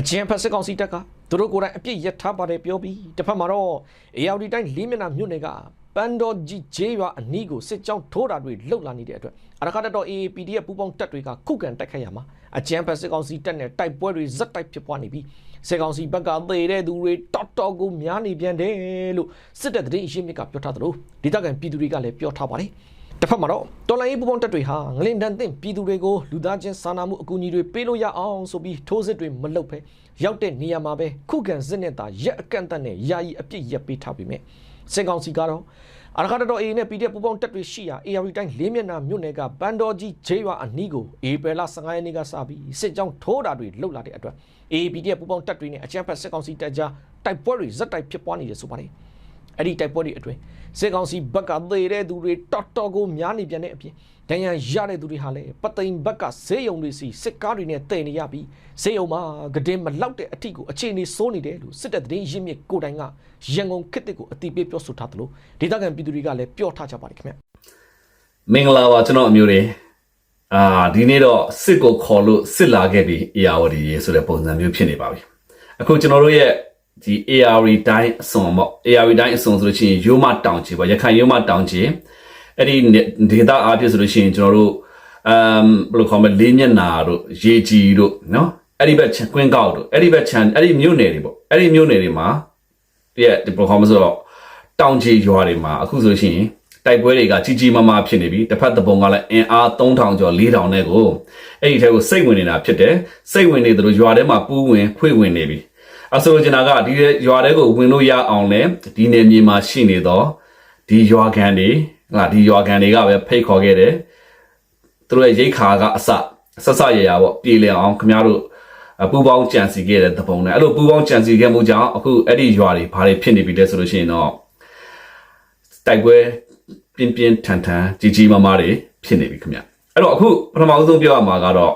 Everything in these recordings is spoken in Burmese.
အကျဉ်ဖက်စစ်ကောင်စီတပ်ကသူတို့ကိုယ်တိုင်အပြစ်ရထားပါတယ်ပြောပြီးတစ်ဖက်မှာတော့အေယာဝတီတိုင်းလေးမျက်နှာမြို့နယ်ကပန်တော်ကြီးဂျေးရွာအနီးကိုစစ်ကြောင်းထိုးတာတွေလှုပ်လာနေတဲ့အတွက်အရခတ်တော် AAPD ရဲ့ပူးပေါင်းတပ်တွေကခုခံတိုက်ခိုက်ရမှာအကျဉ်ဖက်စစ်ကောင်စီတပ်နဲ့တိုက်ပွဲတွေဇက်တိုက်ဖြစ်ပွားနေပြီးစစ်ကောင်စီဘက်ကသေတဲ့သူတွေတော်တော်ကိုများနေပြန်တယ်လို့စစ်တပ်သတင်းအရင်းမြစ်ကပြောထားသလိုဒေသခံပြည်သူတွေကလည်းပြောထားပါတယ် တစ်ဖက်မှာတော့တော်လိုင်းရေးပူပေါင်းတပ်တွေဟာငလင်တန်သင့်ပြည်သူတွေကိုလူသားချင်းစာနာမှုအကူအညီတွေပေးလို့ရအောင်ဆိုပြီးထိုးစစ်တွေမလုပ်ဖဲရောက်တဲ့နေရာမှာပဲခုခံစစ်နဲ့တာရက်အကန့်အသတ်နဲ့ယာယီအပြစ်ရက်ပေးထားပြီးမြဲစစ်ကောင်စီကတော့အရခတ်တော် AA နဲ့ PDF ပူပေါင်းတပ်တွေရှိရာ AR တိုင်းလေးမျက်နှာမြို့နယ်ကဘန်တော်ကြီးဂျေးရွာအနီးကိုဧပြီလ15ရက်နေ့ကစပြီးစစ်ကြောင်းထိုးတာတွေလှုပ်လာတဲ့အတွက် AA PDF ပူပေါင်းတပ်တွေနဲ့အကြမ်းဖက်စစ်ကောင်စီတပ်ကြားတိုက်ပွဲတွေဇက်တိုက်ဖြစ်ပွားနေတယ်ဆိုပါတယ် အဲ့ဒီတိုက်ပွဲတွေအတွင်းစစ်ကောင်စီဘက်ကသေတဲ့သူတွေတော်တော်ကိုများနေပြန်တဲ့အပြင်ဒဏ်ရာရတဲ့သူတွေဟာလည်းပသိမ်ဘက်ကဈေးရုံတွေစီစစ်ကားတွေနဲ့တည်နေရပြီးဈေးရုံမှာကတင်မလောက်တဲ့အထီကိုအခြေအနေစိုးနေတယ်လို့စစ်တပ်သတင်းရင်းမြစ်ကိုယ်တိုင်ကရန်ကုန်ခေတ်တစ်ကိုအတိပေးပြောဆိုထားသလိုဒေသခံပြည်သူတွေကလည်းပြောထားကြပါတယ်ခင်ဗျမင်္ဂလာပါကျွန်တော်အမျိုးတွေအာဒီနေ့တော့စစ်ကိုခေါ်လို့စစ်လာခဲ့ပြီ AR ရေဆိုတဲ့ပုံစံမျိုးဖြစ်နေပါပြီအခုကျွန်တော်တို့ရဲ့ ဒီ AR တိုင်းအစွန်ပေါ့ AR တိုင်းအစွန်ဆိုလို့ရှိရင်ရိုးမတောင်ချေပေါ့ရခိုင်ရိုးမတောင်ချေအဲ့ဒီဒေတာအားဖြင့်ဆိုလို့ရှိရင်ကျွန်တော်တို့အမ်ဘယ်လိုခေါ်မလဲလေးမျက်နာတို့ရေကြီးတို့နော်အဲ့ဒီဘက်ချန်ကွင်းကောက်တို့အဲ့ဒီဘက်ချန်အဲ့ဒီမြို့နယ်တွေပေါ့အဲ့ဒီမြို့နယ်တွေမှာပြည့်ဒီဘယ်လိုခေါ်မလဲဆိုတော့တောင်ချေရွာတွေမှာအခုဆိုလို့ရှိရင်တိုက်ပွဲတွေကကြီးကြီးမားမားဖြစ်နေပြီတစ်ဖက်တစ်ပုံကလည်းအင်အား3000ကျော်4000နဲ့ကိုအဲ့ဒီထဲကိုစိတ်ဝင်နေတာဖြစ်တယ်စိတ်ဝင်နေသလိုရွာထဲမှာပူးဝင်ဖွေဝင်နေပြီ အဆိုလိုချင်တာကဒီရွာထဲကိုဝင်လို့ရအောင်လဲဒီနေမြေမှာရှိနေတော့ဒီရွာခံတွေဟာဒီရွာခံတွေကပဲဖိတ်ခေါ်ခဲ့တယ်သူတို့ရဲ့ရိတ်ခါကအစဆက်ဆက်ရရပေါ့ပြည်လည်အောင်ခင်ဗျားတို့အပူပေါင်းကြံစီခဲ့တဲ့သပုံနဲ့အဲ့လိုပူပေါင်းကြံစီခဲ့မှုကြောင့်အခုအဲ့ဒီရွာတွေဘာတွေဖြစ်နေပြီလဲဆိုလို့ရှိရင်တော့တိုက်ပွဲပြင်းပြင်းထန်ထန်ကြီးကြီးမားမားတွေဖြစ်နေပြီခင်ဗျအဲ့တော့အခုပထမဆုံးပြောရမှာကတော့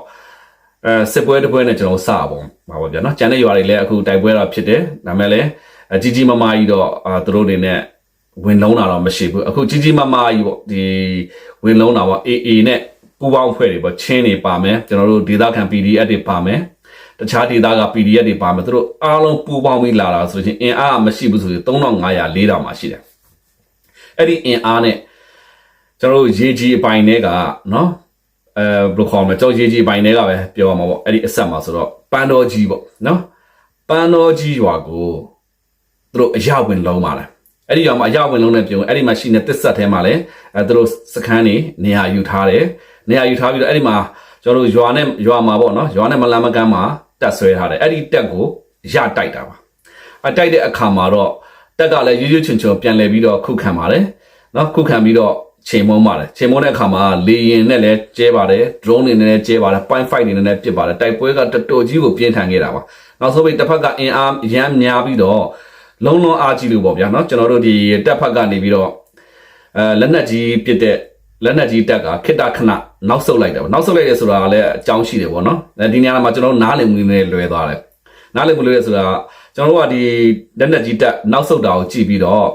အဲစစ်ပွဲတစ်ပွဲနဲ့ကျွန်တော်စပါပေါ့ပါပါဗျာနော်ကျန်တဲ့ရွာတွေလည်းအခုတိုက်ပွဲတော့ဖြစ်တယ်ဒါပေမဲ့လည်းအကြီးကြီးမားမားကြီးတော့အာသူတို့တွေနဲ့ဝင်လုံးတာတော့မရှိဘူးအခုကြီးကြီးမားမားကြီးပေါ့ဒီဝင်လုံးတာပေါ့ AA နဲ့ပူပေါင်းဖွဲ့တွေပေါ့ချင်းတွေပါမယ်ကျွန်တော်တို့ဒေသခံ PDF တွေပါမယ်တခြားဒေသက PDF တွေပါမယ်သူတို့အားလုံးပူပေါင်းပြီးလာတာဆိုရင်အင်အားမရှိဘူးဆိုရင်3500 4000မှာရှိတယ်အဲ့ဒီအင်အားနဲ့ကျွန်တော်တို့ရေကြီးအပိုင်းတွေကနော် အဲဘယ်လိုခေါ်မလဲကျွန်တော်ရေကြီးအပိုင်းတွေကပဲပြောရမှာပေါ့အဲ့ဒီအဆက်မှာဆိုတော့ပန်းတော်ကြီးပေါ့နော်ပန်းတော်ကြီးရွာကိုသူတို့အရဝင်လုံးပါလားအဲ့ဒီရွာမှာအရဝင်လုံးနဲ့ပြုံအဲ့ဒီမှာရှိနေတစ်ဆက်ထဲမှာလည်းအဲသူတို့စခန်းနေနေရာယူထားတယ်နေရာယူထားပြီးတော့အဲ့ဒီမှာကျွန်တော်တို့ရွာနဲ့ရွာမှာပေါ့နော်ရွာနဲ့မလမ်းမကမ်းမှာတက်ဆွဲထားတယ်အဲ့ဒီတက်ကိုရတိုက်တာပါအတိုက်တဲ့အခါမှာတော့တက်ကလည်းရွရွချွန်ချွန်ပြန်လဲပြီးတော့ခုခံပါတယ်နော်ခုခံပြီးတော့ ချိန်မုံပါတယ်ချိန်မုံတဲ့အခါမှာလေရင်နဲ့လည်းကျဲပါတယ် drone တွေနဲ့လည်းကျဲပါတယ် point fight တွေနဲ့လည်းပစ်ပါတယ်တိုက်ပွဲကတော်တော်ကြီးကိုပြင်းထန်ခဲ့တာပါနောက်ဆုံးပိတ်တစ်ဖက်ကအင်အားရမ်းများပြီးတော့လုံးလုံးအားကြီးလို့ပေါ့ဗျာနော်ကျွန်တော်တို့ဒီတက်ဖက်ကနေပြီးတော့အဲလက်နက်ကြီးပစ်တဲ့လက်နက်ကြီးတက်ကခိတ္တခဏနောက်ဆုတ်လိုက်တယ်ပေါ့နောက်ဆုတ်လိုက်တယ်ဆိုတာကလည်းအကြောင်းရှိတယ်ပေါ့နော်အဲဒီနေရာမှာကျွန်တော်တို့နားလည်မှုနဲ့လွယ်သွားတယ်နားလည်မှုလွယ်ရဆိုတာကျွန်တော်တို့ကဒီလက်နက်ကြီးတက်နောက်ဆုတ်တာကိုကြည့်ပြီးတော့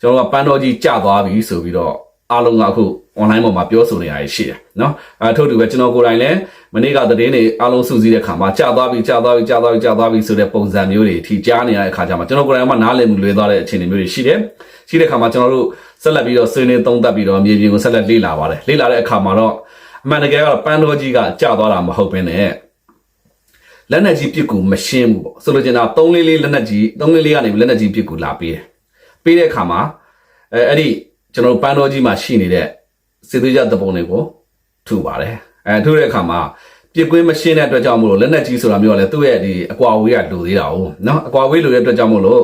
ကျွန်တော်တို့ကပန်းတော်ကြီးကျသွားပြီဆိုပြီးတော့ အားလုံးကအခု online ပေါ်မှာပြောဆိုနေရရှိတယ်နော်အဲထို့တူပဲကျွန်တော်ကိုယ်တိုင်လည်းမနေ့ကသတင်းတွေအားလုံးစုစည်းတဲ့ခါမှာကြာသွားပြီကြာသွားပြီကြာသွားပြီကြာသွားပြီဆိုတဲ့ပုံစံမျိုးတွေထိကြားနေရတဲ့ခါကျမှကျွန်တော်ကိုယ်တိုင်ကနားလည်မှုလွဲသွားတဲ့အခြေအနေမျိုးတွေရှိတယ်ရှိတဲ့ခါမှာကျွန်တော်တို့ဆက်လက်ပြီးတော့ဆွေးနွေးသုံးသပ်ပြီးတော့မြေပြင်ကိုဆက်လက်လေ့လာပါတယ်လေ့လာတဲ့အခါမှာတော့အမှန်တကယ်ကတော့ပန်းတော်ကြီးကကြာသွားတာမဟုတ်ဘဲနဲ့လက်နက်ကြီးပစ်ကူမရှင်းဘူးပေါ့ဆိုလိုချင်တာ3လေးလေးလက်နက်ကြီး3လေးလေးကနေလက်နက်ကြီးပစ်ကူလာပေးတယ်ပေးတဲ့အခါမှာအဲအဲ့ဒီ ကျွန်တော်တို့ပန်းတော်ကြီးမှာရှိနေတဲ့စေသွေးကြတပုံတွေကိုထုပါတယ်အဲထုတဲ့အခါမှာပြစ်ကွင်းမရှင်းတဲ့အတွက်ကြောင့်မို့လို့လက်နက်ကြီးဆိုတာမျိုးကလည်းသူ့ရဲ့ဒီအကွာဝေးကလိုသေးတာ哦เนาะအကွာဝေးလိုတဲ့အတွက်ကြောင့်မို့လို့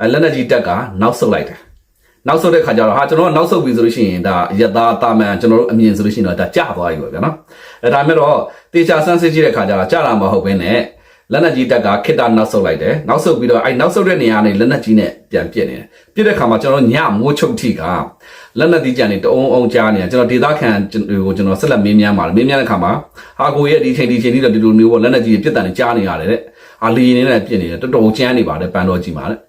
အဲလက်နက်ကြီးတက်ကနောက်ဆုတ်လိုက်တယ်နောက်ဆုတ်တဲ့ခါကျတော့ဟာကျွန်တော်ကနောက်ဆုတ်ပြီဆိုလို့ရှိရင်ဒါရသားတာမန်ကျွန်တော်တို့အမြင်ဆိုလို့ရှိရင်တော့ဒါကျသွားပြီပေါ့ဗျာနော်အဲဒါမဲ့တော့တေချာဆန်းစစ်ကြည့်တဲ့ခါကျတော့ကျလာမှာမဟုတ်ဘဲနဲ့ လက်နက်ကြီးတက်ကခိတ္တနောက်ဆုတ်လိုက်တယ်နောက်ဆုတ်ပြီးတော့အဲနောက်ဆုတ်တဲ့နေရာနဲ့လက်နက်ကြီးနဲ့ပြန်ပြစ်နေတယ်ပြစ်တဲ့ခါမှာကျွန်တော်ညမိုးချုပ်ထိကလက်နက်ကြီးကြံနေတအုံအုံကြားနေတာကျွန်တော်ဒေသခံကိုကျွန်တော်ဆက်လက်မေးမြန်းပါတယ်မေးမြန်းတဲ့ခါမှာဟာကိုရဲ့ဒီချိန်ဒီချိန်ဒီတော့ဒီလိုမျိုးပေါ့လက်နက်ကြီးပြစ်တန်နေကြားနေရတယ်တဲ့အာလီနေနဲ့ပြစ်နေတယ်တော်တော်ကျန်းနေပါတယ်ပန်တော်ကြီးမှာတဲ့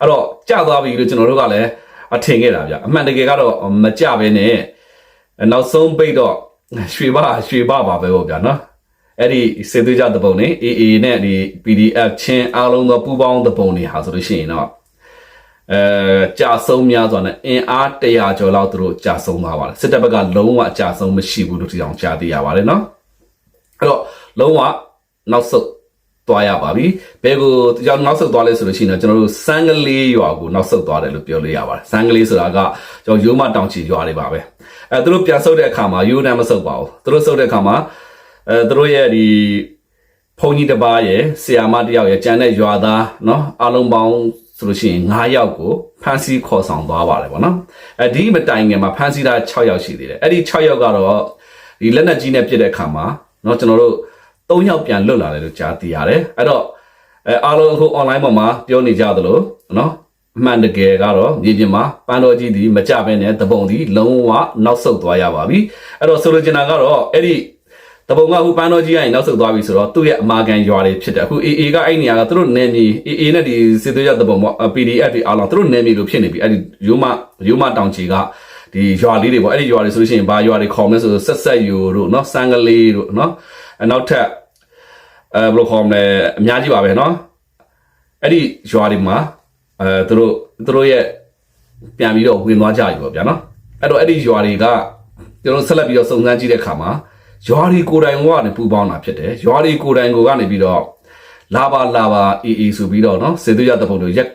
အဲ့တော့ကြာသွားပြီလို့ကျွန်တော်တို့ကလည်းအထင်ခဲ့တာဗျအမှန်တကယ်ကတော့မကြပဲနဲ့နောက်ဆုံးပိတ်တော့ရွှေဘရွှေဘပါပဲပေါ့ဗျာနော် အဲ့ဒီစေသွေးကြသပုံနေ AA နဲ့ဒီ PDF ချင်းအားလုံးသောပူးပေါင်းသပုံတွေဟာဆိုလို့ရှိရင်တော့အဲကြာဆုံးများစွာနဲ့အင်အား100ကျော်လောက်သူတို့ကြာဆုံးသွားပါတယ်စစ်တပ်ဘက်ကလုံးဝကြာဆုံးမရှိဘူးလို့ဒီအောင်ကြားသိရပါတယ်နော်အဲ့တော့လုံးဝနောက်ဆုတ်သွားရပါပြီဘယ်ကိုကြောင်နောက်ဆုတ်သွားလဲဆိုလို့ရှိရင်တော့ကျွန်တော်တို့စံကလေးရွာကိုနောက်ဆုတ်သွားတယ်လို့ပြောလို့ရပါတယ်စံကလေးဆိုတာကကျွန်တော်ရိုးမတောင်ချီရွာတွေပါပဲအဲသူတို့ပြန်ဆုတ်တဲ့အခါမှာယူနန်မဆုတ်ပါဘူးသူတို့ဆုတ်တဲ့အခါမှာ အဲသူတို့ရဲ့ဒီဘုံကြီးတစ်ပါးရဲ့ဆီယာမတစ်ယောက်ရဲ့ကျန်တဲ့ရွာသားเนาะအားလုံးပေါင်းဆိုလို့ရှိရင်9ယောက်ကိုဖမ်းဆီးခေါ်ဆောင်သွားပါတယ်ပေါ့နော်အဲဒီမတိုင်ခင်မှာဖမ်းဆီးတာ6ယောက်ရှိသေးတယ်အဲ့ဒီ6ယောက်ကတော့ဒီလက်နက်ကြီးနဲ့ပစ်တဲ့အခါမှာเนาะကျွန်တော်တို့3ယောက်ပြန်လွတ်လာတယ်လို့ကြားသိရတယ်အဲ့တော့အဲအားလုံးအခု online ပေါ်မှာပြောနေကြသလိုเนาะအမှန်တကယ်ကတော့မြေပြင်မှာပန်းတော်ကြီးဒီမကြဘဲနဲ့တပုံဒီလုံးဝနောက်ဆုတ်သွားရပါပြီအဲ့တော့ဆိုလိုချင်တာကတော့အဲ့ဒီ တပုံကအခုပန်းတော်ကြီးကရင်နောက်ဆုတ်သွားပြီဆိုတော့သူ့ရဲ့အမာခံရွာတွေဖြစ်တယ်အခု AA ကအဲ့နေရာကသူတို့နယ်မြေ AA နဲ့ဒီစစ်သွေးရတပုံပေါ့ PDF တွေအားလုံးသူတို့နယ်မြေလိုဖြစ်နေပြီအဲ့ဒီရိုးမရိုးမတောင်ချီကဒီရွာလေးတွေပေါ့အဲ့ဒီရွာတွေဆိုလို့ရှိရင်ဘာရွာတွေခေါ်မလဲဆိုတော့ဆက်ဆက်ယူတို့နော်စံကလေးတို့နော်အနောက်ထပ်အဲဘယ်လိုခေါ်မလဲအများကြီးပါပဲနော်အဲ့ဒီရွာတွေမှာအဲသူတို့သူတို့ရဲ့ပြန်ပြီးတော့ဝင်သွားကြပြီပေါ့ဗျာနော်အဲ့တော့အဲ့ဒီရွာတွေကကျွန်တော်ဆက်လက်ပြီးတော့စုံစမ်းကြည့်တဲ့အခါမှာ ရွာတွေကိုယ်တိုင်ကနေပူပေါင်းတာဖြစ်တယ်ရွာတွေကိုယ်တိုင်ကိုကနေပြီးတော့လာပါလာပါအေးအေးဆိုပြီးတော့နော်စေသူရတဲ့ပုံတွေရက်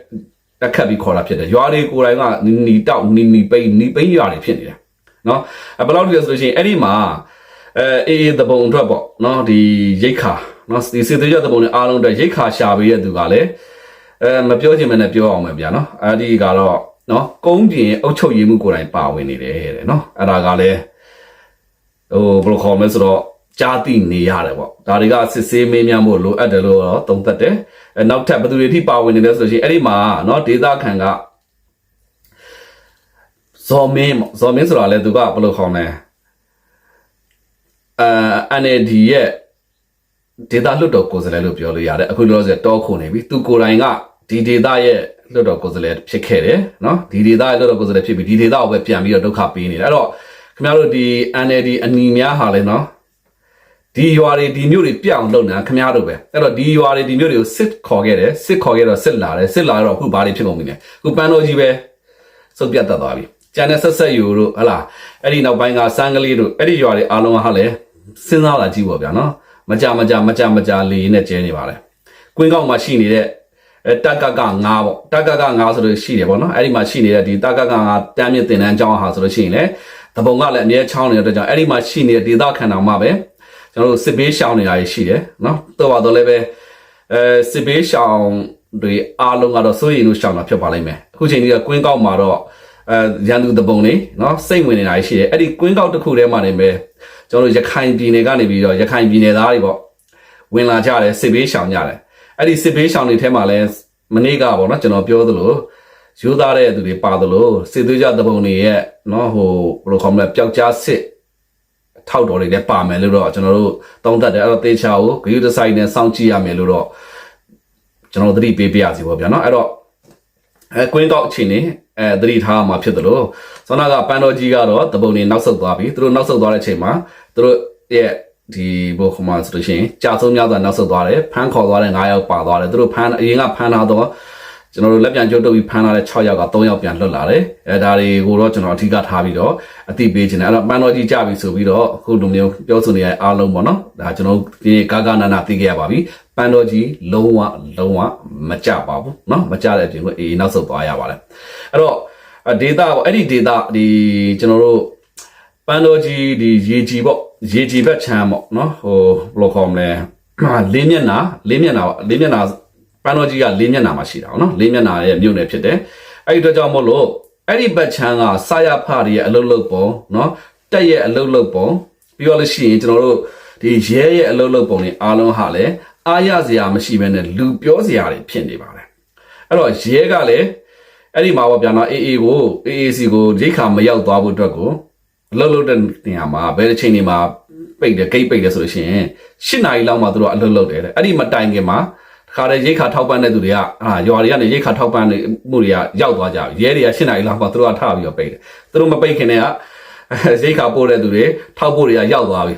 တက်ခတ်ပြီးခေါ်တာဖြစ်တယ်ရွာတွေကိုယ်တိုင်ကနီနီတောက်နီနီပိန်နီပိန်ရွာတွေဖြစ်နေတယ်နော်အဲဘယ်လောက်လဲဆိုလို့ရှိရင်အဲ့ဒီမှာအဲအေးအေးတဲ့ပုံအတွက်ပေါ့နော်ဒီရိတ်ခါနော်ဒီစေသူရတဲ့ပုံတွေအားလုံးအတွက်ရိတ်ခါရှာပေးတဲ့သူကလည်းအဲမပြောချင်မနဲ့ပြောအောင်ပဲဗျာနော်အဲ့ဒီကတော့နော်ကုန်းပြင်အုတ်ချုပ်ရည်မှုကိုယ်တိုင်ပါဝင်နေတယ်တဲ့နော်အဲ့ဒါကလည်း ဟိုဘယ်လိုခေါ်မလဲဆိုတော့ကြားသိနေရတယ်ပေါ့ဒါတွေကစစ်ဆေးမေးမြန်းဖို့လိုအပ်တယ်လို့တော့သုံးသပ်တယ်အဲနောက်ထပ်ဘယ်သူတွေထိပါဝင်နေလဲဆိုလို့ရှိရင်အဲ့ဒီမှာနော်ဒေတာခန်ကဇော်မင်းပေါ့ဇော်မင်းဆိုတာလည်းသူကဘယ်လိုခေါ်လဲအာ NLD ရဲ့ဒေတာလွတ်တော်ကိုယ်စားလှယ်လို့ပြောလို့ရတယ်အခုလောလောဆယ်တောခုနေပြီသူကိုယ်တိုင်ကဒီဒေတာရဲ့လွတ်တော်ကိုယ်စားလှယ်ဖြစ်ခဲ့တယ်နော်ဒီဒေတာရဲ့လွတ်တော်ကိုယ်စားလှယ်ဖြစ်ပြီးဒီဒေတာကိုပဲပြန်ပြီးတော့ဒုက္ခပေးနေတယ်အဲ့တော့ ခင်ဗျားတို့ဒီ NLD အနီများဟာလဲနော်ဒီရွာတွေဒီမြို့တွေပြောင်းလုပ်နေတာခင်ဗျားတို့ပဲအဲ့တော့ဒီရွာတွေဒီမြို့တွေကိုစစ်ခေါ်ခဲ့တယ်စစ်ခေါ်ခဲ့တော့စစ်လာတယ်စစ်လာတော့အခုဘာတွေဖြစ်ကုန်ပြီလဲအခုပန်းတော်ကြီးပဲစုပ်ပြတ်တတ်သွားပြီကျန်တဲ့ဆက်ဆက်ယူတို့ဟလာအဲ့ဒီနောက်ပိုင်းကစန်းကလေးတို့အဲ့ဒီရွာတွေအားလုံးကဟာလဲစဉ်းစားလာကြည့်ပေါ့ဗျာနော်မကြမကြမကြမကြလေးနဲ့ကျဲနေပါလေကွင်းကောက်မှာရှိနေတဲ့အဲတက်ကက9ပေါ့တက်ကက9ဆိုလို့ရှိတယ်ပေါ့နော်အဲ့ဒီမှာရှိနေတဲ့ဒီတက်ကက9တမ်းမြင့်တင်တန်းကျောင်းဟာဆိုလို့ရှိရင်လေ တပုံကလည်းအမြဲချောင်းနေတဲ့အတွက်ကြောင့်အဲ့ဒီမှာရှိနေတဲ့ဒေသခံတော်မှာပဲကျွန်တော်တို့စစ်ဘေးရှောင်နေတာရှိတယ်နော်တော့ပါတော့လည်းပဲအဲစစ်ဘေးရှောင်တွေအားလုံးကတော့စိုးရိမ်လို့ရှောင်တာဖြစ်ပါလိမ့်မယ်အခုချိန်ကြီးကကွင်းကောက်မှာတော့အဲရန်သူတပုံလေးနော်စိတ်ဝင်နေတာရှိတယ်အဲ့ဒီကွင်းကောက်တစ်ခုထဲမှာနေပဲကျွန်တော်တို့ရခိုင်ပြည်နယ်ကနေပြီးတော့ရခိုင်ပြည်နယ်သားတွေပေါ့ဝင်လာကြတယ်စစ်ဘေးရှောင်ကြတယ်အဲ့ဒီစစ်ဘေးရှောင်တွေထဲမှာလည်းမနေ့ကပေါ့နော်ကျွန်တော်ပြောသလို ရိုးသားတဲ့သူတွေပါသလိုစစ်သွေးကြတပုံတွေရဲ့နော်ဟိုဘယ်လိုခေါ်မလဲပျောက်ကြားစစ်ထောက်တော်တွေလည်းပါမယ်လို့တော့ကျွန်တော်တို့သုံးသပ်တယ်အဲ့တော့တေချာကိုဂရုတစိုက်နဲ့စောင့်ကြည့်ရမယ်လို့တော့ကျွန်တော်သတိပေးပြရစီပေါ့ဗျာနော်အဲ့တော့အဲကွင်းကောက်အချိန်နေအဲသတိထားမှာဖြစ်တယ်လို့ဆောနာကပန်တော်ကြီးကတော့တပုံနေနောက်ဆုတ်သွားပြီသူတို့နောက်ဆုတ်သွားတဲ့အချိန်မှာသူတို့ရဲ့ဒီဘိုခမဆိုလို့ရှိရင်ကြာဆုံးများစွာနောက်ဆုတ်သွားတယ်ဖမ်းခေါ်သွားတဲ့9ယောက်ပါသွားတယ်သူတို့ဖမ်းအရင်ကဖမ်းလာတော့ ကျွန်တော်တို့လက်ပြန်ကျုပ်တုပ်ပြီးဖမ်းလာတဲ့6ယောက်က3ယောက်ပြန်လွတ်လာတယ်အဲဒါတွေကိုတော့ကျွန်တော်အဓိကထားပြီးတော့အတိပေးခြင်းတယ်အဲ့တော့ပန်းတော်ကြီးကြပြီဆိုပြီးတော့အခုလိုမျိုးပြောဆိုနေရအားလုံးပေါ့နော်ဒါကျွန်တော်ဒီကာကနာနာသိခဲ့ရပါပြီပန်းတော်ကြီးလုံးဝလုံးဝမကြပါဘူးနော်မကြတဲ့အပြင်ကိုအေးနောက်ဆုတ်သွားရပါတယ်အဲ့တော့ဒေတာပေါ့အဲ့ဒီဒေတာဒီကျွန်တော်တို့ပန်းတော်ကြီးဒီရေကြီးပေါ့ရေကြီးဘက်ချမ်းပေါ့နော်ဟိုဘယ်လိုခေါ်မလဲလေးမျက်နာလေးမျက်နာပေါ့လေးမျက်နာ ပန်တော်ကြီးကလေးမျက်နှာမှာရှိတာပေါ့နော်လေးမျက်နှာရဲ့မြို့နယ်ဖြစ်တယ်အဲ့ဒီတော့ကြောင့်မို့လို့အဲ့ဒီဘတ်ချမ်းကဆာယဖရရဲ့အလုတ်လုတ်ပုံနော်တက်ရဲ့အလုတ်လုတ်ပုံပြီးတော့လို့ရှိရင်ကျွန်တော်တို့ဒီရဲရဲ့အလုတ်လုတ်ပုံတွေအားလုံးဟာလည်းအားရစရာမရှိဘဲနဲ့လူပြောစရာတွေဖြစ်နေပါတယ်အဲ့တော့ရဲကလည်းအဲ့ဒီမှာပေါ့ဗျာနော် AA ကို AAC ကိုရိတ်ခါမရောက်သွားဖို့အတွက်ကိုအလုတ်လုတ်တဲ့နေရာမှာဘယ်ချိန်နေမှာပိတ်တယ်ဂိတ်ပိတ်တယ်ဆိုလို့ရှိရင်၈နာရီလောက်မှသူတို့အလုတ်လုတ်တယ်အဲ့ဒီမတိုင်ခင်မှာ ခါတဲ့ရိတ်ခါထောက်ပံ့တဲ့သူတွေကအာရွာတွေကနေရိတ်ခါထောက်ပံ့နေမှုတွေကရောက်သွားကြပြီရဲတွေက၈နာရီလောက်မှသူတို့ကထားပြီးတော့ပိတ်တယ်သူတို့မပိတ်ခင်တည်းကရိတ်ခါပို့တဲ့သူတွေထောက်ပို့တွေကရောက်သွားပြီ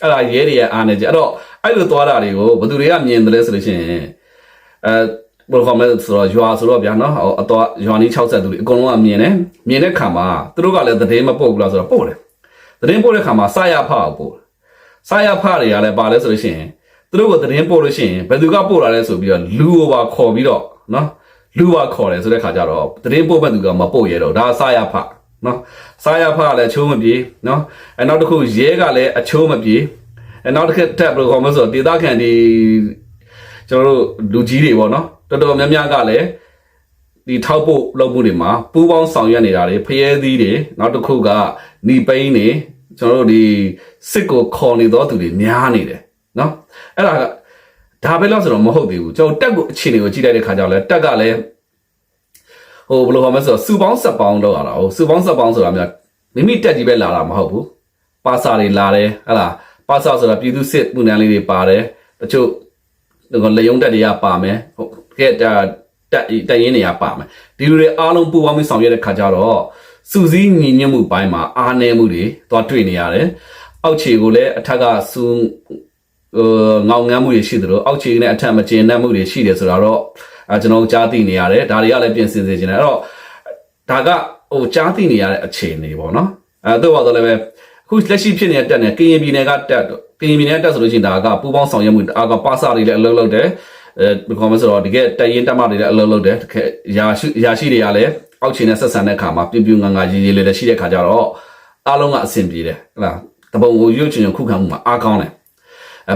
အဲ့ဒါရဲတွေရဲ့အားနေကြအဲ့တော့အဲ့လိုသွားတာတွေကိုဘယ်သူတွေကမြင်တယ်လဲဆိုလို့ရှိရင်အဲဘယ်လိုခေါ်မလဲဆိုတော့ရွာဆိုတော့ဗျာနော်ဟိုအတော့ရွာနီး60သူတွေအကုန်လုံးကမြင်တယ်မြင်တဲ့ခါမှာသူတို့ကလည်းသတင်းမပို့ဘူးလားဆိုတော့ပို့တယ်သတင်းပို့တဲ့ခါမှာစာရဖအောင်ပို့တယ်စာရဖတွေကလည်းပါလဲဆိုလို့ရှိရင် သူတို့ကသတင်းပို့လို့ရှိရင်ဘယ်သူကပို့လာလဲဆိုပြီးတော့လူကိုပါခေါ်ပြီးတော့နော်လူပါခေါ်တယ်ဆိုတဲ့ခါကျတော့သတင်းပို့မဲ့သူကမပို့ရတော့ဒါစာရဖနော်စာရဖကလည်းအချိုးမပြေနော်အဲနောက်တစ်ခုရဲကလည်းအချိုးမပြေအဲနောက်တစ်ခါတက်ဘယ်လိုခေါ်မလဲဆိုတော့ဒေသခံဒီကျွန်တော်တို့လူကြီးတွေပေါ့နော်တော်တော်များများကလည်းဒီထောက်ဖို့လုပ်မှုတွေမှာပူးပေါင်းဆောင်ရွက်နေတာတွေဖျဲသီးတွေနောက်တစ်ခုကနီပိန်းတွေကျွန်တော်တို့ဒီစစ်ကိုခေါ်နေတော့သူတွေများနေတယ် နော်အဲ့ဒါကဒါပဲလို့ဆိုတော့မဟုတ်သေးဘူးကျွန်တော်တက်ကိုအခြေအနေကိုကြည့်လိုက်တဲ့ခါကျတော့လဲတက်ကလည်းဟိုဘယ်လိုခေါ်မလဲဆိုတော့စူပေါင်းဆက်ပေါင်းတော့ရတာဟိုစူပေါင်းဆက်ပေါင်းဆိုတာများမိမိတက်ကြီးပဲလာတာမဟုတ်ဘူးပါစာတွေလာတယ်ဟဟလားပါစာဆိုတာပြည်သူစစ်ပုံစံလေးတွေပါတယ်တချို့ဒီကလေယုံတက်တွေကပါမယ်ဟုတ်ကဲ့တက်တက်တက်ရင်းတွေကပါမယ်ဒီလိုတွေအားလုံးပူပေါင်းပြီးဆောင်ရွက်တဲ့ခါကျတော့စူးစီးညီညွတ်မှုပိုင်းမှာအားနည်းမှုတွေသွားတွေ့နေရတယ်အောက်ခြေကိုလည်းအထက်ကစူး ဟိုငောင်ငန်းမှုတွေရှိသလိုအောက်ခြေနဲ့အထက်မကျဉ်နှံ့မှုတွေရှိတယ်ဆိုတော့အဲကျွန်တော်ကြားသိနေရတယ်ဒါတွေကလည်းပြင်ဆင်စေချင်တယ်အဲ့တော့ဒါကဟိုကြားသိနေရတဲ့အခြေအနေပေါ့နော်အဲတော့တော့လည်းပဲအခုလက်ရှိဖြစ်နေတဲ့တက်နဲ့ကရင်ပြည်နယ်ကတက်တော့ကရင်ပြည်နယ်ကတက်ဆိုလို့ရှိရင်ဒါကပူပေါင်းဆောင်ရွက်မှုအာကပါစာတွေလည်းအလုပ်လုပ်တယ်အဲဘယ်ကောင်မဆိုတော့ဒီကတရင်တက်မတွေလည်းအလုပ်လုပ်တယ်တကယ်ရာရှိရာရှိတွေကလည်းအောက်ခြေနဲ့ဆက်ဆံတဲ့ခါမှာပြပြငငရေးရေးလေးလည်းရှိတဲ့ခါကျတော့အားလုံးကအဆင်ပြေတယ်ဟုတ်လားတပုံကိုရွတ်ချင်ချင်ခုခံမှုမှာအားကောင်းတယ်အဲ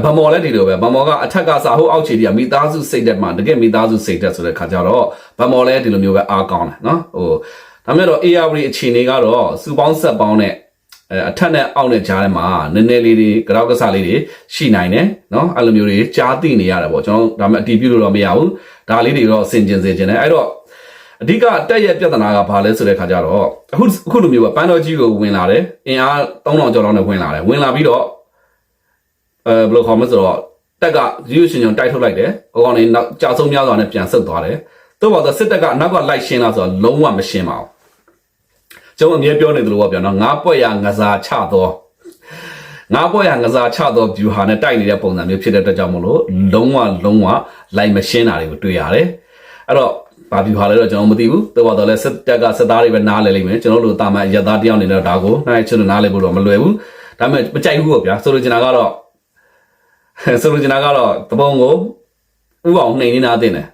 ဗမော်လည်းဒီလိုပဲဗမော်ကအထက်ကစာဟုတ်အောက်ခြေတွေကမိသားစုစိတ်သက်မှာတကယ်မိသားစုစိတ်သက်ဆိုတဲ့ခါကျတော့ဗမော်လည်းဒီလိုမျိုးပဲအားကောင်းတယ်နော်ဟိုဒါမဲ့တော့ AR အခြေအနေကတော့စူပေါင်းဆက်ပေါင်းနဲ့အဲအထက်နဲ့အောက်နဲ့ကြားထဲမှာနည်းနည်းလေးတွေကြောက်ကစားလေးတွေရှိနိုင်တယ်နော်အဲ့လိုမျိုးတွေကြားသိနေရတယ်ပေါ့ကျွန်တော်ဒါမဲ့အတီးပြုလို့တော့မရဘူးဒါလေးတွေတော့ဆင်ကျင်စေခြင်းတယ်အဲ့တော့အဓိကတက်ရဲ့ပြဿနာကဘာလဲဆိုတဲ့ခါကျတော့အခုအခုလိုမျိုးပဲပန်းတော်ကြီးကိုဝင်လာတယ်အင်အား3000ကျော်လောက်နဲ့ဝင်လာတယ်ဝင်လာပြီးတော့ အဲဘယ်လိုခေါ်မလဲဆိုတော့တက်ကရိုးရှင်ရှင်တိုက်ထုတ်လိုက်တယ်ဟိုကောင်နေနောက်ကြာဆုံးများစွာနဲ့ပြန်ဆုတ်သွားတယ်သို့ပါတော့စစ်တပ်ကအနောက်ကလိုက်ရှင်းလာဆိုတော့လုံးဝမရှင်းပါဘူးကျွန်တော်အမြဲပြောနေသလိုပါဗျာနော်ငါးပွက်ရငစားချတော့ငါးပွက်ရငစားချတော့ view ဟာနဲ့တိုက်နေတဲ့ပုံစံမျိုးဖြစ်တဲ့အတွက်ကြောင့်မလို့လုံးဝလုံးဝလိုက်မရှင်းတာတွေကိုတွေ့ရတယ်အဲ့တော့ဘာ view ဟာလဲတော့ကျွန်တော်မသိဘူးသို့ပါတော့လဲစစ်တပ်ကစစ်သားတွေပဲနားလဲလိမ့်မယ်ကျွန်တော်တို့တာမန်ရသားတယောက်နေတော့ဒါကိုနိုင်ချွတ်နားလဲဖို့တော့မလွယ်ဘူးဒါပေမဲ့မကြိုက်ဘူးပေါ့ဗျာဆိုလိုချင်တာကတော့ ဆိုလိုချင်တာကတော့တပုံကိုဥအောင်နှိမ်နေတာတင်တယ်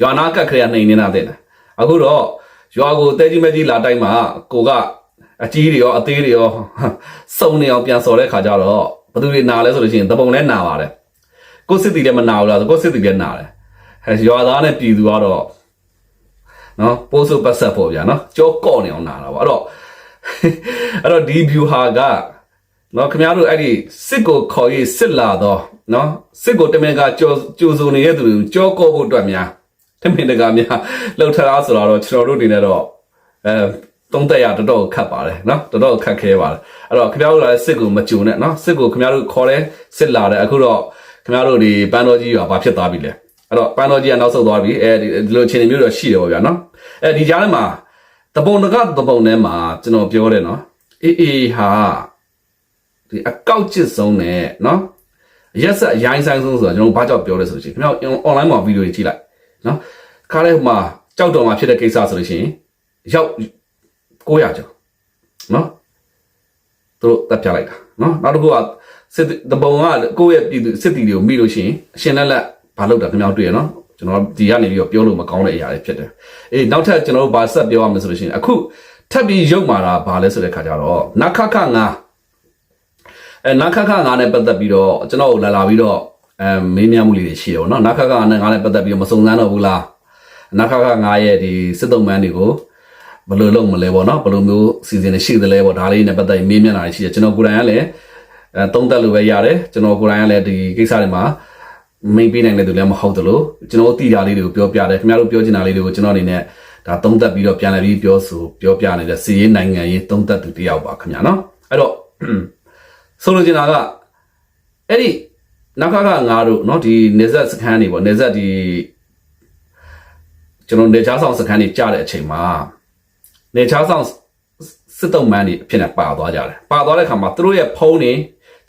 ရွာနာကတ်ခရနှိမ်နေတာတင်တယ်အခုတော့ရွာကိုတဲကြီးမကြီးလာတိုင်းမှာကိုကအကြီးတွေရောအသေးတွေရောစုံနေအောင်ပြန်စော်တဲ့ခါကျတော့ဘသူတွေနာလဲဆိုလို့ရှိရင်တပုံလည်းနာပါတယ်ကိုစစ်တီလည်းမနာဘူးလားဆိုကိုစစ်တီလည်းနာတယ်ဟဲ့ရွာသားနဲ့ပြည်သူကတော့နော်ပိုးစုပတ်ဆက်ပေါ့ဗျာနော်ကြောကော့နေအောင်နာတာပေါ့အဲ့တော့အဲ့တော့ဒီ view ဟာက နော်ခင်ဗျားတို့အဲ့ဒီစစ်ကိုခေါ်ရေးစစ်လာတော့နော်စစ်ကိုတမင်ကကြောကြိုစုံနေတဲ့သူတွေကြောကော့ဖို့အတွက်များတမင်တကာများလှုပ်ထလားဆိုတော့ကျွန်တော်တို့အနေနဲ့တော့အဲသုံးသက်ရတော်တော်ခတ်ပါတယ်နော်တော်တော်ခတ်ခဲပါတယ်အဲ့တော့ခင်ဗျားတို့လည်းစစ်ကိုမကြုံနဲ့နော်စစ်ကိုခင်ဗျားတို့ခေါ်တယ်စစ်လာတယ်အခုတော့ခင်ဗျားတို့ဒီပန်းတော်ကြီးရောဘာဖြစ်သွားပြီလဲအဲ့တော့ပန်းတော်ကြီးကနောက်ဆုတ်သွားပြီအဲဒီလိုအခြေအနေမျိုးတော့ရှိတယ်ပေါ့ဗျာနော်အဲဒီကြားထဲမှာတပုံတကတပုံထဲမှာကျွန်တော်ပြောတယ်နော်အေးအေးဟာ ဒီအကောက်ချစ်ဆုံးနဲ့နော်ရက်ဆက်အရိုင်းဆိုင်ဆုံးဆိုတာကျွန်တော်ဘာကြောင့်ပြောလဲဆိုလို့ရှိရင်ခင်ဗျား online မှာဗီဒီယိုတွေကြည့်လိုက်နော်ခါလေးဟိုမှာကြောက်တော်မှာဖြစ်တဲ့ကိစ္စဆိုလို့ရှိရင်ရောက်900ကျော်နော်သူတို့တက်ပြလိုက်တာနော်နောက်တစ်ခုကစစ်တပုံကကိုယ့်ရဲ့ပြည်သူစစ်တီတွေကိုမိလို့ရှိရင်အရှင်လက်လက်ဘာလုပ်တာခင်ဗျားတွေ့ရနော်ကျွန်တော်ဒီကနေပြီးတော့ပြောလို့မကောင်းတဲ့အရာတွေဖြစ်တယ်အေးနောက်ထပ်ကျွန်တော်တို့ဘာဆက်ပြောရမလဲဆိုလို့ရှိရင်အခုထပ်ပြီးရုပ်မာတာဘာလဲဆိုတဲ့ခါကျတော့နခခငါ အဲနခခငါနဲ့ပတ်သက်ပြီးတော့ကျွန်တော်လာလာပြီးတော့အဲမေးမြန်းမှုလေးတွေရှိတယ်ဗောနော်နခခငါနဲ့ငါနဲ့ပတ်သက်ပြီးတော့မစုံစမ်းတော့ဘူးလားနခခငါရဲ့ဒီစစ်တုံးမန်းတွေကိုဘယ်လိုလုပ်မလဲပေါ့နော်ဘယ်လိုမျိုးစီစဉ်နေရှိသလဲပေါ့ဒါလေးနဲ့ပတ်သက်ပြီးမေးမြန်းတာရှိတယ်ကျွန်တော်ကိုယ်တိုင်ကလည်းအဲသုံးသက်လို့ပဲရတယ်ကျွန်တော်ကိုယ်တိုင်ကလည်းဒီကိစ္စတွေမှာမိတ်ပေးနိုင်တဲ့သူလည်းမဟုတ်သလိုကျွန်တော်သိတာလေးတွေကိုပြောပြတယ်ခင်ဗျားတို့ပြောချင်တာလေးတွေကိုကျွန်တော်အနေနဲ့ဒါသုံးသက်ပြီးတော့ပြန်လည်ပြီးပြောဆိုပြောပြနေတဲ့စီရေးနိုင်ငံရေးသုံးသက်သူတယောက်ပါခင်ဗျာနော်အဲ့တော့ ဆိုလိုချင်တာကအဲ့ဒီနောက်ခါကငါတို့เนาะဒီနေဆက်စခန်းတွေပေါ့နေဆက်ဒီကျွန်တော်နေချားဆောင်စခန်းတွေကြားတဲ့အချိန်မှာနေချားဆောင်စစ်တုံးမန်းတွေအဖြစ်နဲ့ပါသွားကြတယ်ပါသွားတဲ့ခါမှာသူတို့ရဲ့ဖုန်းတွေ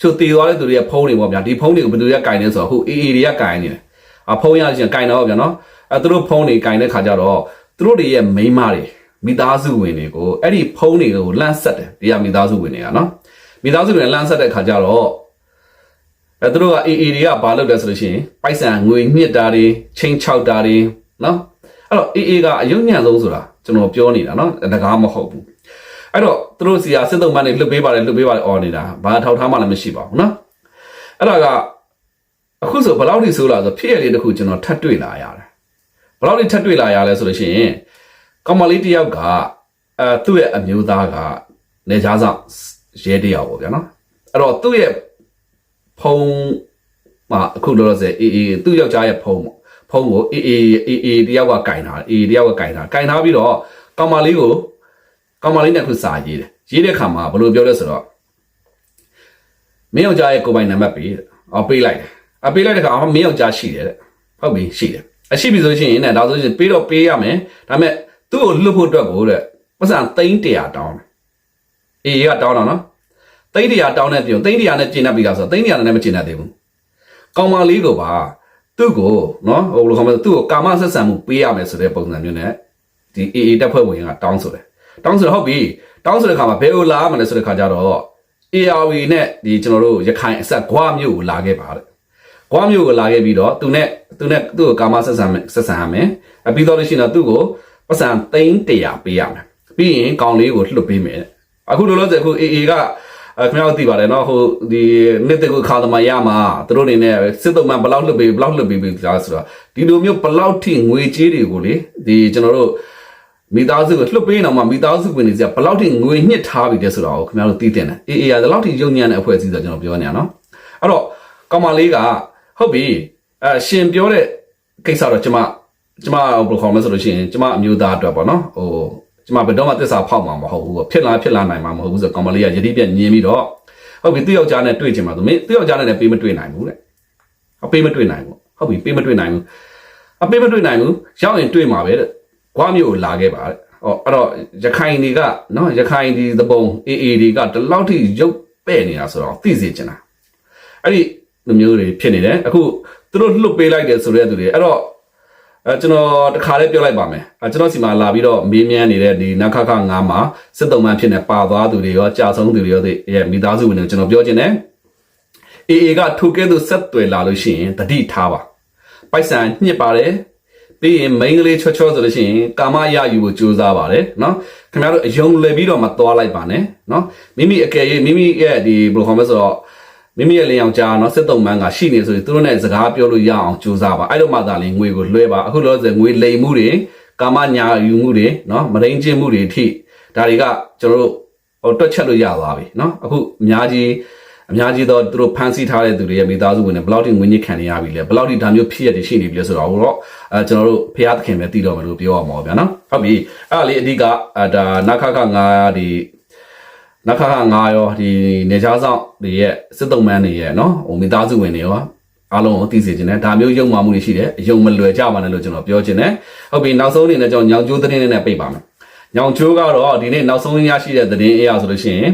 ချိုတည်သွားတဲ့သူတွေကဖုန်းတွေပေါ့ဗျာဒီဖုန်းတွေကိုဘယ်သူတွေကကင်နေဆိုတော့အခု AA တွေကကင်နေတယ်အဖုန်းရချင်းကင်တော့ဗျာနော်အဲသူတို့ဖုန်းတွေကင်တဲ့ခါကျတော့သူတို့တွေရဲ့မိန်းမတွေမိသားစုဝင်တွေကိုအဲ့ဒီဖုန်းတွေကိုလန့်ဆက်တယ်ဒီကမိသားစုဝင်တွေကနော် မိသားစုတွေလန့်ဆက်တဲ့ခါကျတော့အဲသူတို့က AA တွေကဘာလုပ်လဲဆိုလို့ရှိရင်ပိုက်ဆံငွေညှစ်တာတွေချင်းချောက်တာတွေနော်အဲ့တော့ AA ကအယုံညံ့ဆုံးဆိုတာကျွန်တော်ပြောနေတာနော်တကားမဟုတ်ဘူးအဲ့တော့သူတို့စီကစစ်သုံးပန်းတွေလွတ်ပေးပါတယ်လွတ်ပေးပါတယ်អော်နေတာဘာထောက်ထားမှလည်းမရှိပါဘူးနော်အဲ့ဒါကအခုဆိုဘယ်လောက်ထိဆိုးလာဆိုဖြစ်ရလေးတစ်ခုကျွန်တော်ထပ်တွေ့လာရတယ်ဘယ်လောက်ထိထပ်တွေ့လာရလဲဆိုလို့ရှိရင်ကောင်မလေးတစ်ယောက်ကအဲသူ့ရဲ့အမျိုးသားကနေကြားဆောင် ရဲတယောက်ပေါ့ဗျာနော်အဲ့တော့သူ့ရဲ့ဖုန်းမှာအခုလောလောဆယ်အေးအေးသူ့ယောက်ျားရဲ့ဖုန်းပေါ့ဖုန်းကိုအေးအေးအေးအေးတယောက်ကကင်ထားအေးတယောက်ကကင်ထားကင်ထားပြီးတော့ကောင်မလေးကိုကောင်မလေးနဲ့ခုစာရေးတယ်ရေးတဲ့ခါမှာဘယ်လိုပြောလဲဆိုတော့မင်းယောက်ျားရဲ့ကိုယ်ပိုင်နံပါတ်ပေးတဲ့အော်ပေးလိုက်တယ်အပေးလိုက်တဲ့ခါအော်မင်းယောက်ျားရှိတယ်တဲ့ဟုတ်ပြီရှိတယ်အရှိပြီဆိုရှင်နဲ့ဒါဆိုရင်ပေးတော့ပေးရမယ်ဒါပေမဲ့သူ့ကိုလွတ်ဖို့အတွက်ကိုတဲ့ပတ်စံ300တောင်းတယ် အေးကတောင်းတော့နော်သိန်းတရာတောင်းတဲ့ပြုံသိန်းတရာနဲ့ကျင်တတ်ပြီလားဆိုတော့သိန်းတရာနဲ့မကျင်တတ်သေးဘူးကောင်မလေးကိုပါသူ့ကိုနော်ဟိုလိုခေါ်မလဲသူ့ကိုကာမဆက်ဆံမှုပေးရမယ်ဆိုတဲ့ပုံစံမျိုးနဲ့ဒီအေအေတက်ဖွဲ့ဝင်ကတောင်းဆိုတယ်တောင်းဆိုတော့ဟုတ်ပြီတောင်းဆိုတဲ့ခါမှာဘယ်ကိုလာမလဲဆိုတဲ့ခါကျတော့ ARV နဲ့ဒီကျွန်တော်တို့ရခိုင်အဆက်ဂွားမြို့ကိုလာခဲ့ပါတဲ့ဂွားမြို့ကိုလာခဲ့ပြီးတော့သူနဲ့သူနဲ့သူ့ကိုကာမဆက်ဆံမယ်ဆက်ဆံရမယ်အပြီးတော့လို့ရှိရင်တော့သူ့ကိုပတ်စံသိန်း100ပေးရမယ်ပြီးရင်ကောင်လေးကိုလွတ်ပေးမယ်တဲ့ အခုလောလောဆယ်အခု AA ကအဲခင်ဗျားတို့သိပါတယ်နော်ဟိုဒီနှစ်တကူခါသမားရမှာသူတို့အနေနဲ့စစ်တုံးမှန်ဘလောက်လွတ်ပေးဘလောက်လွတ်ပေးပြီလားဆိုတော့ဒီလိုမျိုးဘလောက်ထိငွေကြေးတွေကိုလေဒီကျွန်တော်တို့မိသားစုကိုလွတ်ပေးအောင်မှမိသားစုဝင်နေစရာဘလောက်ထိငွေညှစ်ထားပြီလဲဆိုတော့ခင်ဗျားတို့သိတင်တယ်အေးအေးရဘလောက်ထိယုံညံ့တဲ့အဖွဲ့အစည်းဆိုကျွန်တော်ပြောနေတာနော်အဲ့တော့ကောင်မလေးကဟုတ်ပြီအဲရှင်ပြောတဲ့ကိစ္စတော့ကျွန်မကျွန်မဘယ်လိုခေါ်မလဲဆိုလို့ရှိရင်ကျွန်မအမျိုးသားအတွက်ပေါ့နော်ဟို ကျွန်မဘယ်တော့မှသစ္စာဖောက်မှာမဟုတ်ဘူးပေါ့ဖြစ်လာဖြစ်လာနိုင်မှာမဟုတ်ဘူးဆိုတော့ကောင်မလေးကယတိပြတ်ညင်းပြီးတော့ဟုတ်ပြီသူ့ယောက်ျားနဲ့တွေ့ချင်မှာသူမင်းသူ့ယောက်ျားနဲ့လည်းပေးမတွေ့နိုင်ဘူးတဲ့အပေးမတွေ့နိုင်ဘူးဟုတ်ပြီပေးမတွေ့နိုင်ဘူးအပေးမတွေ့နိုင်ဘူးရောက်ရင်တွေ့မှာပဲတဲ့ကွာမျိုးကိုလာခဲ့ပါတဲ့ဟောအဲ့တော့ရခိုင်တွေကနော်ရခိုင်ဒီသဘုံအေအေတွေကဒီလောက်ထိရုပ်ပဲ့နေတာဆိုတော့သိစေချင်တာအဲ့ဒီလူမျိုးတွေဖြစ်နေတယ်အခုသူတို့လှုပ်ပေးလိုက်တယ်ဆိုတဲ့သူတွေအဲ့တော့ အဲကျွန်တော်တခါလေးပြောလိုက်ပါမယ်အဲကျွန်တော်စီမှာလာပြီးတော့မေးမြန်းနေတဲ့ဒီနခခ9မှာစစ်တုံးမှန်ဖြစ်နေပါသွားသူတွေရောကြာဆုံးသူတွေရောဒီရဲ့မိသားစုဝင်တွေကျွန်တော်ပြောချင်တယ်အေအေကထိုကဲ့သို့ဆက်သွယ်လာလို့ရှိရင်တတိထားပါပိုက်ဆံညှစ်ပါတယ်ပြီးရင်မိန်းကလေးချောချောဆိုလို့ရှိရင်ကာမရယူဖို့ကြိုးစားပါတယ်เนาะခင်ဗျားတို့အယုံလွယ်ပြီးတော့မသွားလိုက်ပါနဲ့เนาะမိမိအကယ်၍မိမိရဲ့ဒီဘယ်လိုခေါ်မလဲဆိုတော့ မိမိရဲ့လင်အောင်ကြာနော်စစ်တုံးမန်းကရှိနေဆိုရင်သူတို့နဲ့စကားပြောလို့ရအောင်ကြိုးစားပါအဲ့တော့မှသာလေငွေကိုလွှဲပါအခုလောဆယ်ငွေလိမ်မှုတွေကာမညာယူမှုတွေနော်မရင်းကျင့်မှုတွေအထိဒါတွေကကျွန်တော်တို့ဟိုတွက်ချက်လို့ရသွားပြီနော်အခုအများကြီးအများကြီးတော့သူတို့ဖန်ဆီးထားတဲ့သူတွေရဲ့မိသားစုဝင်တွေဘလောက်ထိငွေညစ်ခံနေရပြီလဲဘလောက်ထိဒါမျိုးဖြစ်ရတဲ့ရှိနေပြီလဲဆိုတော့ဟိုတော့အဲကျွန်တော်တို့ဖျားသခင်ပဲသိတော့မယ်လို့ပြောရမှာပေါ့ဗျာနော်ဟုတ်ပြီအဲ့ဒါလေးအဓိကဒါနခခ9ဒီ နခခငါရောဒီနေချာဆောင်တွေရဲ့စစ်တုံးမန်းတွေရဲ့နော်ဟိုမိသားစုဝင်တွေရောအားလုံးကိုသိစေချင်တယ်ဒါမျိုးယုံမှမှုတွေရှိတယ်အယုံမလွယ်ကြပါနဲ့လို့ကျွန်တော်ပြောချင်တယ်ဟုတ်ပြီနောက်ဆုံးအနေနဲ့ကျွန်တော်ညောင်ကျိုးသတင်းနဲ့ပြိပါမယ်ညောင်ကျိုးကတော့ဒီနေ့နောက်ဆုံးရရှိတဲ့သတင်းအရာဆိုလို့ရှိရင်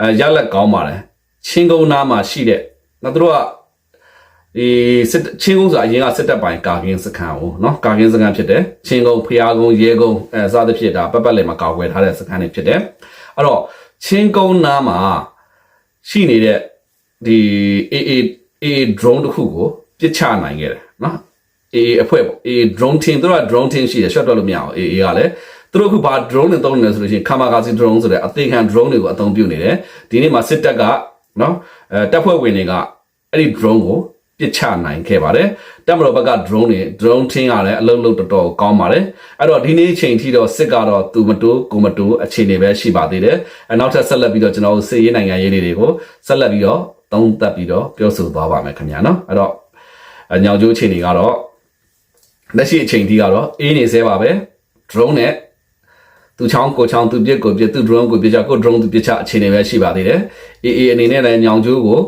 အဲရလက်ကောင်းပါတယ်ချင်းကုန်းနားမှာရှိတဲ့နော်သူတို့ကဒီစစ်ချင်းကုန်းဆိုအရင်ကစစ်တပ်ပိုင်းကာကင်းစခန်းကိုနော်ကာကင်းစခန်းဖြစ်တယ်ချင်းကုန်းဖျားကုန်းရဲကုန်းအဲစသဖြင့်ဒါပတ်ပတ်လည်မှာကာကွယ်ထားတဲ့စခန်းတွေဖြစ်တယ်အဲ့တော့ ချင်းကုန်းနားမှာရှိနေတဲ့ဒီ AA AA drone တစ်ခုကိုပြစ်ချနိုင်ခဲ့တယ်နော် AA အဖွဲ့ပေါ့ AA drone team သူတို့က drone team ရှိတယ် shot တော့လို့မရအောင် AA ကလည်းသူတို့ကဘာ drone တွေသုံးနေလဲဆိုလို့ရှိရင် kamikaze drone ဆိုတဲ့အသေးခံ drone တွေကိုအသုံးပြုနေတယ်ဒီနေ့မှာစစ်တပ်ကနော်အဲတပ်ဖွဲ့ဝင်တွေကအဲ့ဒီ drone ကို ပစ်ချနိုင်ခဲ့ပါတယ်တပ်မတော်ဘက်က drone တွေ drone team ကလည်းအလုံးလုံးတော်တော်ကောင်းပါတယ်အဲ့တော့ဒီနေ့ချိန်ထိတော့စစ်ကတော့သူမတိုးကိုမတိုးအခြေအနေပဲရှိပါသေးတယ်အဲနောက်ထပ်ဆက်လက်ပြီးတော့ကျွန်တော်တို့စစ်ရေးနိုင်ငံရေးတွေကိုဆက်လက်ပြီးတော့သုံးသပ်ပြီးတော့ပြောဆိုသွားပါမယ်ခင်ဗျာနော်အဲ့တော့ညောင်ကျိုးအခြေအနေကတော့လက်ရှိအချိန်ထိကတော့အေးနေသေးပါပဲ drone နဲ့သူချောင်းကိုချောင်းသူပြစ်ကိုပြစ်သူ drone ကိုပြစ်ချကို drone သူပြစ်ချအခြေအနေပဲရှိပါသေးတယ်အေးအေးအနေနဲ့လည်းညောင်ကျိုးကို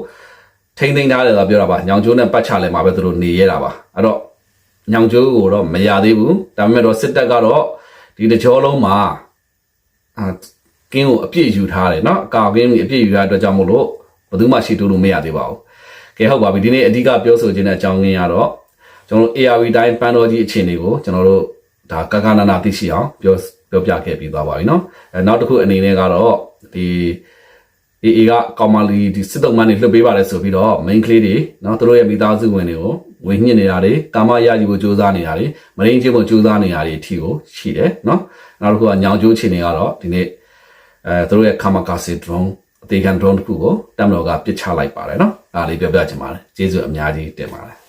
ထိမ့်သိမ်းထားတယ်လို့ပြောတာပါညောင်ကျိုးနဲ့ပတ်ချလဲမှာပဲသူတို့နေရတာပါအဲ့တော့ညောင်ကျိုးကိုတော့မရသေးဘူးဒါပေမဲ့တော့စစ်တပ်ကတော့ဒီတကြောလုံးမှာအာကင်းကိုအပြည့်ယူထားတယ်เนาะအကာကင်းကိုအပြည့်ယူထားတဲ့အတွက်ကြောင့်မို့လို့ ဘယ်သူမှရှေ့တိုးလို့မရသေးပါဘူးကဲဟုတ်ပါပြီဒီနေ့အဓိကပြောဆိုခြင်းတဲ့အကြောင်းရင်းကတော့ကျွန်တော်တို့ ARV တိုင်းပန်းတော်ကြီးအခြေအနေကိုကျွန်တော်တို့ဒါကကနာနာသိရှိအောင်ပြောပြောပြခဲ့ပြီးသွားပါပြီเนาะအဲနောက်တစ်ခုအနေနဲ့ကတော့ဒီ AA ကကောင်မလီဒီစစ်တုံးကနေလွတ်ပေးပါတယ်ဆိုပြီးတော့ main ကလေးတွေနော်သူတို့ရဲ့မိသားစုဝင်တွေကိုဝင်ညှစ်နေတာတွေကာမရယူကိုစူးစမ်းနေတာတွေမရင်းချင်းကိုစူးစမ်းနေတာတွေအထီကိုရှိတယ်နော်နောက်တစ်ခုကညောင်ကျိုးခြေနေကတော့ဒီနေ့အဲသူတို့ရဲ့ကာမကာစီ drone အသေးခံ drone တစ်ခုကိုတမ်တော်ကပစ်ချလိုက်ပါတယ်နော်အားလေးပြောပြချင်ပါတယ်ကျေးဇူးအများကြီးတင်ပါတယ်